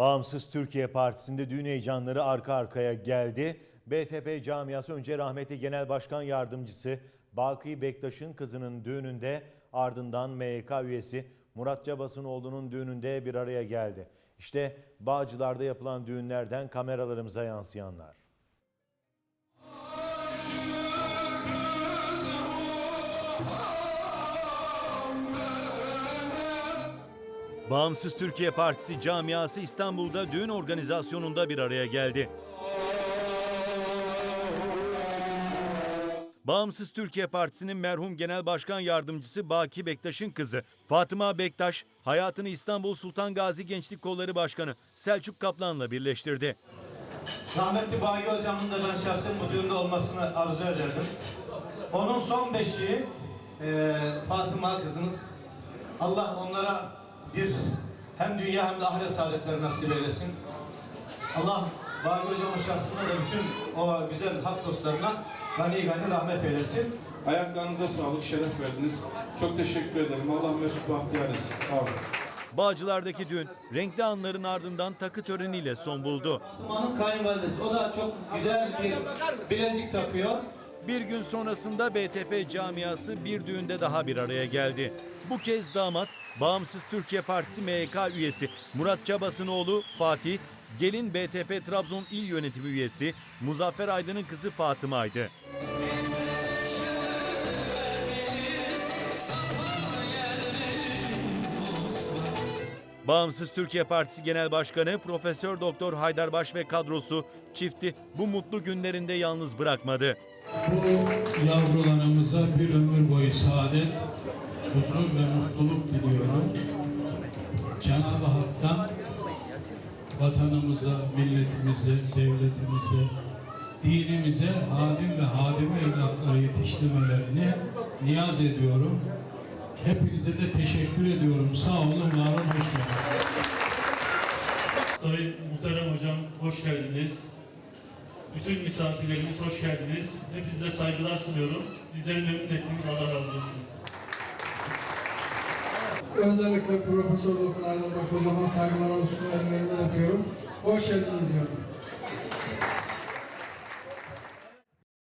Bağımsız Türkiye Partisi'nde düğün heyecanları arka arkaya geldi. BTP camiası önce rahmetli Genel Başkan Yardımcısı Baki Bektaş'ın kızının düğününde ardından MYK üyesi Murat Cabasınoğlu'nun düğününde bir araya geldi. İşte Bağcılar'da yapılan düğünlerden kameralarımıza yansıyanlar. Bağımsız Türkiye Partisi camiası İstanbul'da düğün organizasyonunda bir araya geldi. Bağımsız Türkiye Partisi'nin merhum Genel Başkan Yardımcısı Baki Bektaş'ın kızı Fatıma Bektaş hayatını İstanbul Sultan Gazi Gençlik Kolları Başkanı Selçuk Kaplan'la birleştirdi. Rahmetli Bagi hocamın da ben şahsen bu düğünde olmasını arzu ederdim. Onun son beşiği eee Fatıma kızımız. Allah onlara bir hem dünya hem de ahiret saadetleri nasip eylesin. Allah Bagi hocamın şahsında da bütün o güzel hak dostlarına gani gani rahmet eylesin. Ayaklarınıza sağlık, şeref verdiniz. Çok teşekkür ederim. Allah mesut bahtiyar etsin. Sağ olun. Bağcılar'daki düğün renkli anların ardından takı töreniyle son buldu. Fatıma'nın kayınvalidesi o da çok güzel bir bilezik takıyor. Bir gün sonrasında BTP camiası bir düğünde daha bir araya geldi. Bu kez damat Bağımsız Türkiye Partisi MYK üyesi Murat Cabasınoğlu Fatih, gelin BTP Trabzon İl Yönetimi üyesi Muzaffer Aydın'ın kızı Fatıma'ydı. Bağımsız Türkiye Partisi Genel Başkanı Profesör Doktor Haydarbaş ve kadrosu çifti bu mutlu günlerinde yalnız bırakmadı. Bu yavrularımıza bir ömür boyu saadet, huzur ve mutluluk diliyorum. Cenab-ı Hak'tan vatanımıza, milletimize, devletimize, dinimize hadim ve hadime evlatları yetiştirmelerini niyaz ediyorum. Hepinize de teşekkür ediyorum. Sağ olun, var olun, hoş geldiniz. Sayın Muhterem Hocam hoş geldiniz. Bütün misafirlerimiz hoş geldiniz. Hepinize saygılar sunuyorum. Bizleri memnun ettiniz. Allah razı olsun. Öncelikle Profesör Doktor Aydınbaş hocama saygılar olsun ellerinden öpüyorum. Hoş geldiniz diyorum.